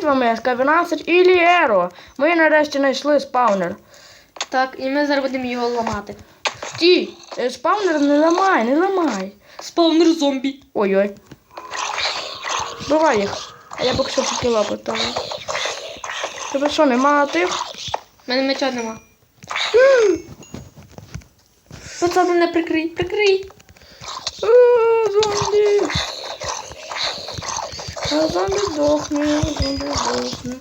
битва мешка 12 і Лієро. Ми нарешті знайшли спаунер. Так, і ми зараз будемо його ламати. Стій, е, спаунер не ламай, не ламай. Спаунер зомбі. Ой-ой. Давай їх. А я поки що факела поставлю. Тебе що, нема тих? У мене меча нема. Пацан мене прикрий, прикрий. Е, Зомбі. А зомбі здохне, зомбі здохне.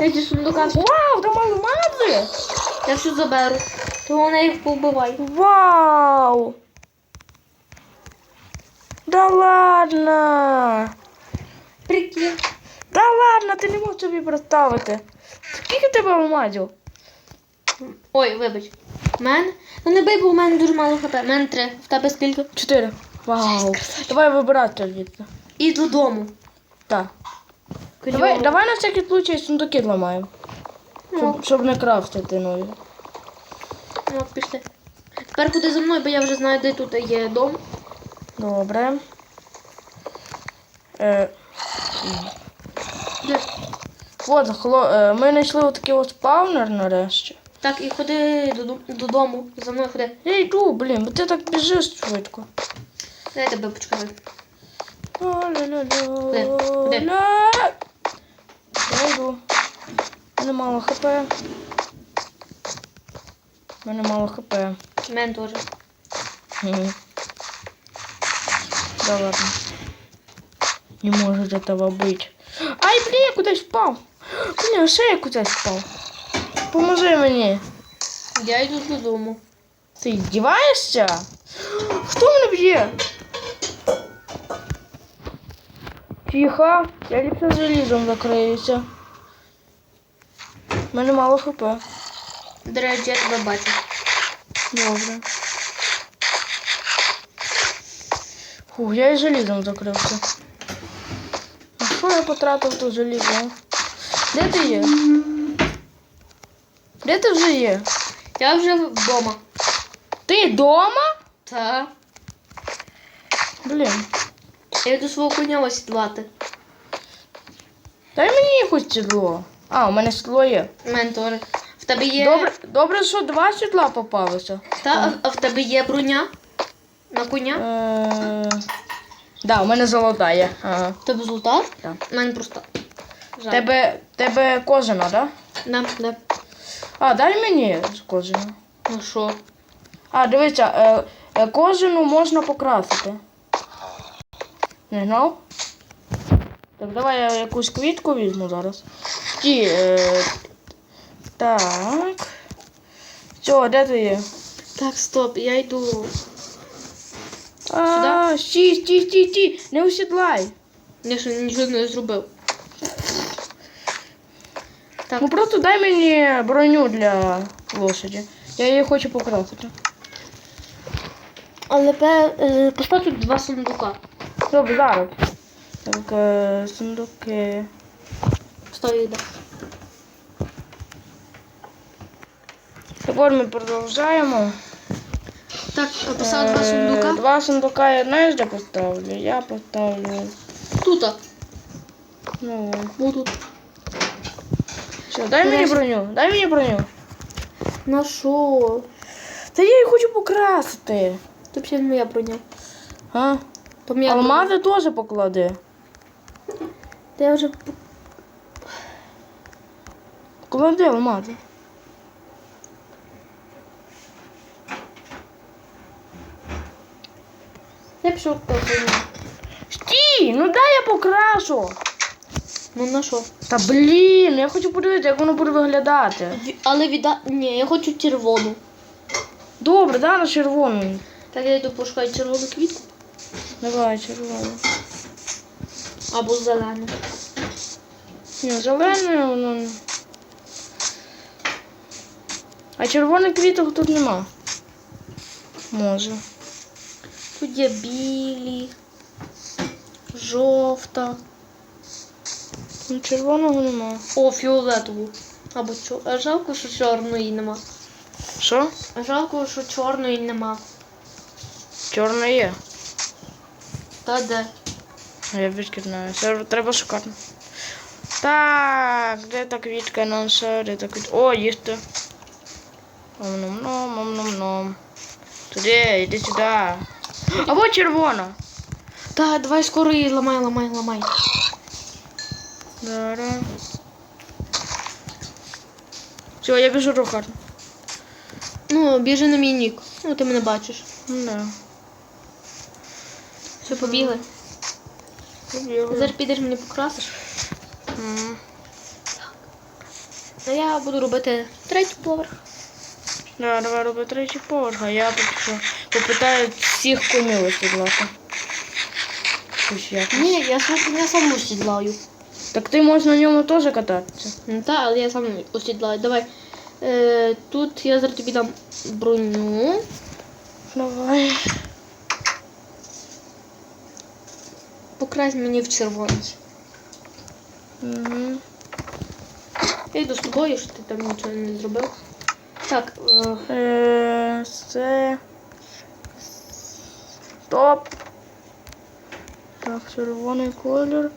Я йду сундука. Вау, там алмази! Я всю заберу. То вона їх повбивай. Вау! Да ладно! Прикинь. Да ладно, ти не можеш собі представити. Скільки тебе алмазів? Ой, вибач. У мене? Ну не бий, бо у мене дуже мало хп. У мене три. В тебе скільки? Чотири. Вау. Давай вибирати звідти. І додому. Так. Давай, давай на всякий случай сундуки зламаємо. Ну, Щоб, щоб не крафтити нові. ну, пішли. Тепер ходи за мною, бо я вже знаю, де тут є дом. Добре. Е, Де? от, хло, е, ми знайшли отакий от спаунер нарешті. Так, і ходи додому, додому. За мною ходи. Я йду, блін, бо ти так біжиш швидко. Дай я тебе почекаю. У мене мало хп. У мене мало хп. У мене теж. Да ладно. Не может этого быть. Ай, блин, я кудись впав. Блин, ще я кудись впав. Поможи мені. Я йду додому. Ти здіваєшся? Хто мене б'є? Тихо, я ліпше залізом закриюся. У мене мало хп. До речі, я тебе бачу. Добре. Фух, я і залізом закрився. А що я потратив тут залізо? Де ти є? Де ти вже є? Я вже вдома. Ти вдома? Та. Блін. Я йду свого коня осідлати. Дай мені хоч сідло. А, у мене сідло є. У мене теж. В тебе є. Добре, добре, що два сідла попалися. Та, а, а в тебе є броня? На коня? Е... Да, у мене золота є. Ага. В тебе золота? Так. У мене просто. Жаль. Тебе, тебе кожана, да? Да, да. А, дай мені кожану. Ну що? А, дивіться, е, е, кожану можна покрасити. Не знав? Так, давай я якусь квітку візьму зараз. Ті, е, так. Все, де ти є? Так, стоп, я йду. А, стій, стій, стій, стій, не осідлай. Я ще нічого не зробив. Так, Ну просто дай мені броню для лошаді. Я її хочу покрасити. але пе, е, тут два сундука. Добре, зараз. Так, е, сундуки. Постав їх. де. Тепер ми продовжаємо. Так, а постав два Е, сундука. Два сундука я знаєш, де поставлю? Я поставлю. Тут. Ну, Ну тут. все, дай мені Нарешті. броню, дай мені броню. На що? Та я її хочу покрасити. Це взагалі не моя броня. А? То. Алмази теж поклади. Та я вже Клади алмази. я пішов броню. Стій, ну дай я покрашу. Ну на що? Та блін, я хочу подивитися, як воно буде виглядати. Але відда... Ні, я хочу червону. Добре, дай на червону. Так я йду пошукаю червону квітку Давай, червону. або зелену. Ні, зелене воно. не- А червоних квіток тут нема. Може. Тут є білі, жовта. Ну, червоного нема. О, фіолетову. Або чо. А жалко, що чорної нема. Що? А жалко, що чорної нема. Чорна є. Та де? Я відки знаю. Це треба шукати. Так, де та квітка наша? Де та квітка? О, їсти. Ом-ном-ном, ом-ном-ном. Туди, йди сюди. Або червона. Та, давай скоро її ламай, ламай, ламай. Дара. Все, я біжу рухати. Ну, біжи на мій нік. Ну, ти мене бачиш. Да. Все, побігли. Побігли. Зараз підеш мені покрасиш. М. А я буду робити третій поверх. Да, давай роби третій поверх, а я поки що попитаю всіх. Хоч як. Ні, я свого коня сам осідлаю. Так ти можеш на ньому теж кататися. Ну так, але я сам осідлаю. Давай. Е, тут я зараз тобі дам броню. Давай. Покрась мені в червоний. Угу. Я йду з тобою, що ти там нічого не зробив. Так, е, це. Стоп. Так, червоний колір.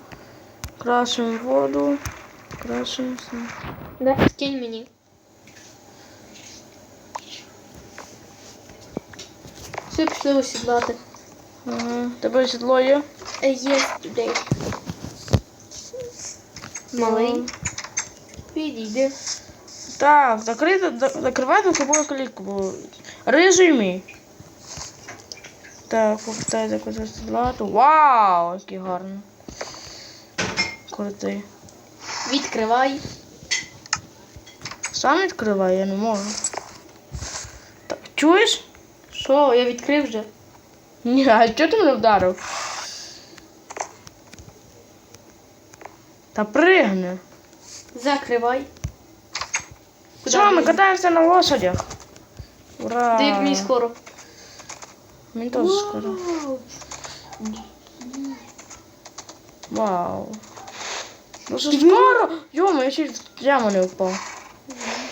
Красимо воду. Красимо все. да, скинь мені. Все, пішли осідлати. Ага. Тебе сідло є? Е, Є туди. Малий. Підійди. Так, закрити, за- закривай за собою калітку, бо рижий мій. Так, попитай закрити сідлату. Вау, який гарний. Крутий. Відкривай. Сам відкривай, я не можу. Так, чуєш? Що, я відкрив вже. Ні, а чого ти мене вдарив? Та пригни. Закривай. Що, ми катаємося на лошадях. Ура! Ти як мені скоро. Мені теж скоро. Вау. Ну що скоро? Йома, я ще й в яму не впав.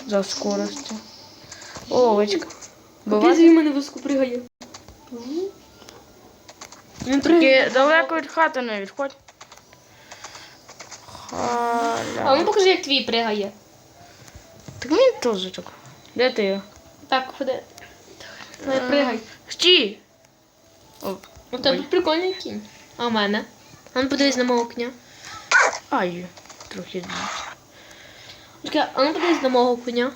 За скоростю. Овочка. Капець Буває. він мене високо пригає. Він. Тільки далеко від хати не відходь. А ну покажи, як твій пригає. Так мені теж так. Де ти? Так, ходи. Давай пригай. Стій! О, У тебе ой. прикольний кінь. А у мене? А ну подивись на мого коня. Ай, трохи Чекай, А ну подивись на мого коня.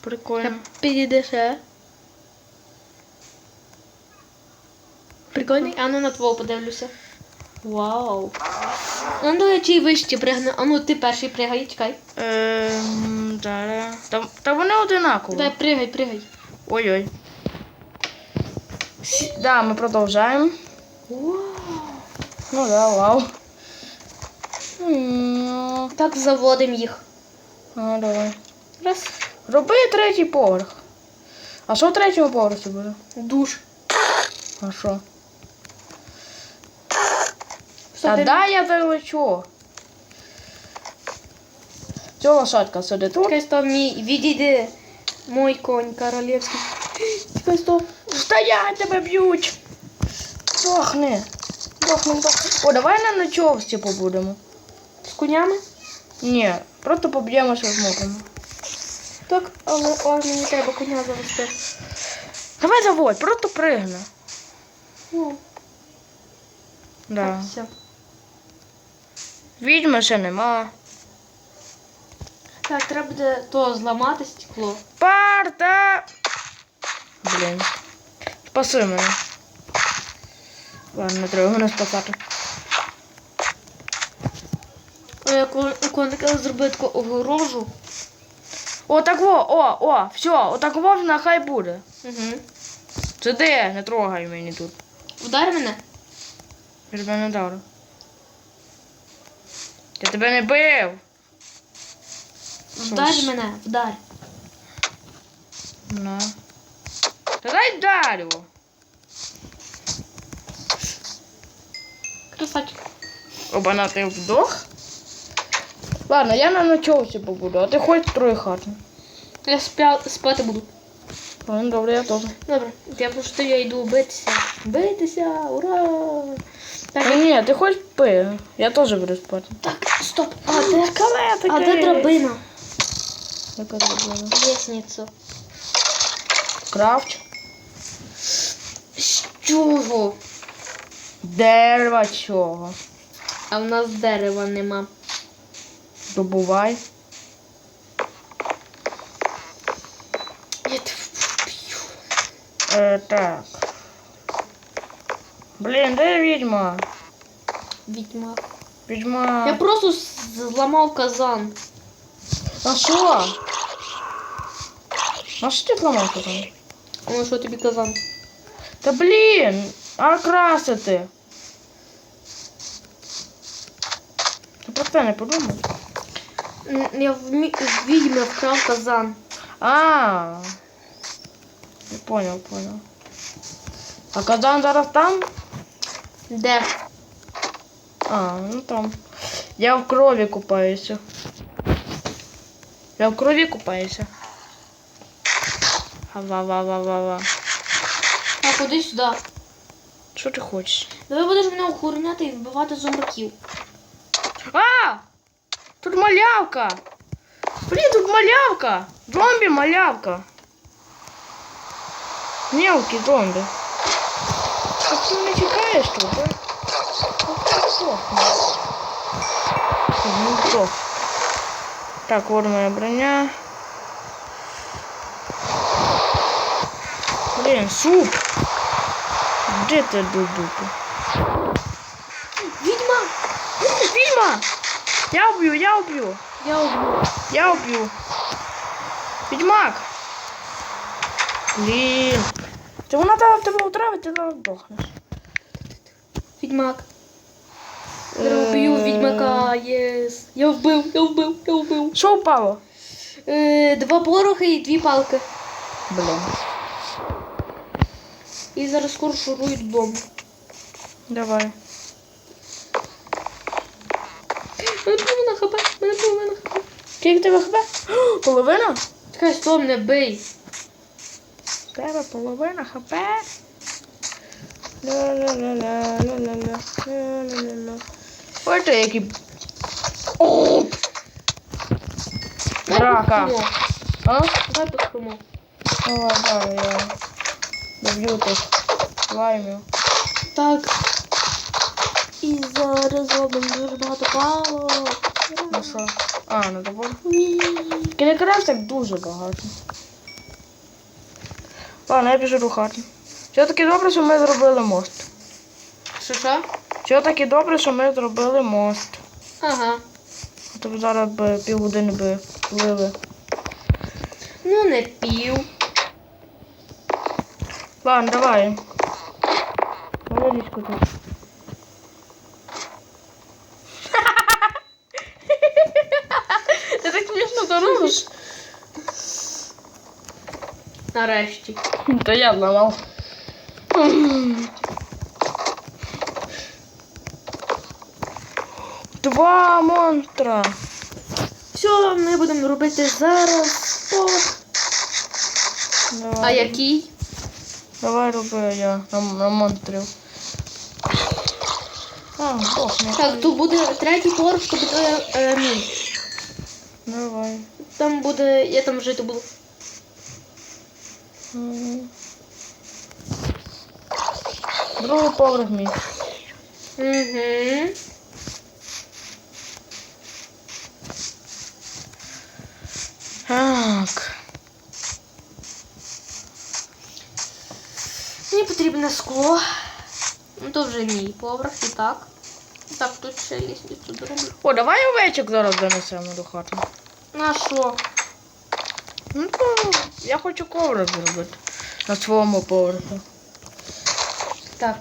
прикольно. Підійди ще. Прикольний? А ну на твого подивлюся. Вау. Ну давай чий вище пригне. А ну ти перший пригай, чекай. Ем, да. Та, та вони одинакові. Давай пригай, пригай. Ой-ой. Сі- Да, ми продовжаємо. Вау. Ну да, вау. М, Так заводимо їх. А, давай. Раз. Роби третій поверх. А що в третьому поверсі буде? Душ. А що? Та ти- дай я залечу. Ця лошадка сидить тут. Стоп, мій, відійди. Мой конь королівський. Стоп. Стоять, тебе б'ють. Дохни. Дохни, дохни. О, давай на ночовці побудемо. З конями? Ні, просто поб'ємося з мокрими. Так, але о, мені треба коня завести. Давай заводь, просто пригни. О, Да. так, все. Відьми ще нема. Так, треба буде то зламати стекло. Парта! Блін. Спаси мене. Ладно, не треба мене спасати. А я у коника зробити таку огорожу. О, так во, о, о, все, отак вовна хай буде. Угу. Сиди, не трогай мені тут. Вдар мене. Я тебе не дару. Я тебе не бив. Вдар ж? мене, вдар. На. Та дай вдарю. Красавчик. Оба ти вдох. Ладно, я на ночовці побуду, а ти хоч трохи хату. Я спя... спати буду. Ну, добре, я теж. Добре, я просто я йду битися. Битися, ура! Так, Та ні, ти хоч пи. Я теж буду спати. так, стоп. А де, Скелетики. а де драбина? Яка драбина? Лісницю. Крафт. З чого? Дерева чого? А в нас дерева нема. Добувай. Я тебе вб'ю. Е, так. Блін, де відьма? Відьма. Відьма. Я просто з- зламав казан. А що? А що ти зламав там? А ну що тобі казан? Та блін, а красити. Ти про це не подумав? М, Я в, мі... в відьми вкрав казан. А. Не понял, понял. А казан зараз там? Де? А, ну там. Я в крові купаюся. Я в крові купаюся. Ва-ва-ва-ва-ва. А ходи сюди. Що ти хочеш? Давай будеш мене охороняти і вбивати зомбаків. А! Тут малявка! Блін, тут малявка! Зомбі малявка! Мелкий зомбі. А ти не чекаєш тут, а? Ну, здох. Так, вот моя броня. Блин, суп! Где ты, дудуку? Відьма! Ведьма! Я убью, я убью! Я уб'ю. Я убью. Ведьмак! Блин. Ты вона тебе тебе утравить, ти зараз здохнеш. Відьмак. Я вб'ю Е. відьмака, єс. Я вбив, я вбив, я вбив. Що упало? Е, два порохи і дві палки. Блин. І зараз скоро шурують додому. Давай. Мене половина хп, мене половина хп. Скільки тебе хп? Половина? Чекай, стоп, не бий. Тебе половина хп. Ти який. О! Драка. А? Давай пихнемо. Давай, давай, я доб'ю тих лаймів. Так. І зараз зробимо дуже багато палок. Ну що? А, ну. Кінекрас так дуже багато. Ладно, я біжу до хати. Все таки добре, що ми зробили мост. Що що? Все таки добре, що ми зробили мост. Ага. А то б зараз би півгодини би плили. Ну не пів. Ладно, давай. Давай ліжко тут. Ти так смішно то. Нарешті. То я зламав. Два монстра. Все, ми будемо робити зараз. Давай. А який? Давай роби я на, на монстрів. А, бог не. Так, тут буде третій поверх, то буде е, мій. Давай. Там буде. Я там жити буду. М. Другий поверх мій. Угу. Так. Мені потрібне скло. Ну то вже мій поверх і так. Так, тут ще лісницю зроблю. О, давай овечок зараз донесемо до хати. На що? Ну то я хочу коврик зробити на своєму поверху. Так.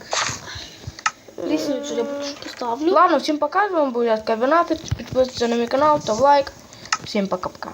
Лісницю я поставлю. Ладно, всім пока, з вами був я Кавінатор. Підписуйтесь на мій канал, став лайк. Всім пока-пока.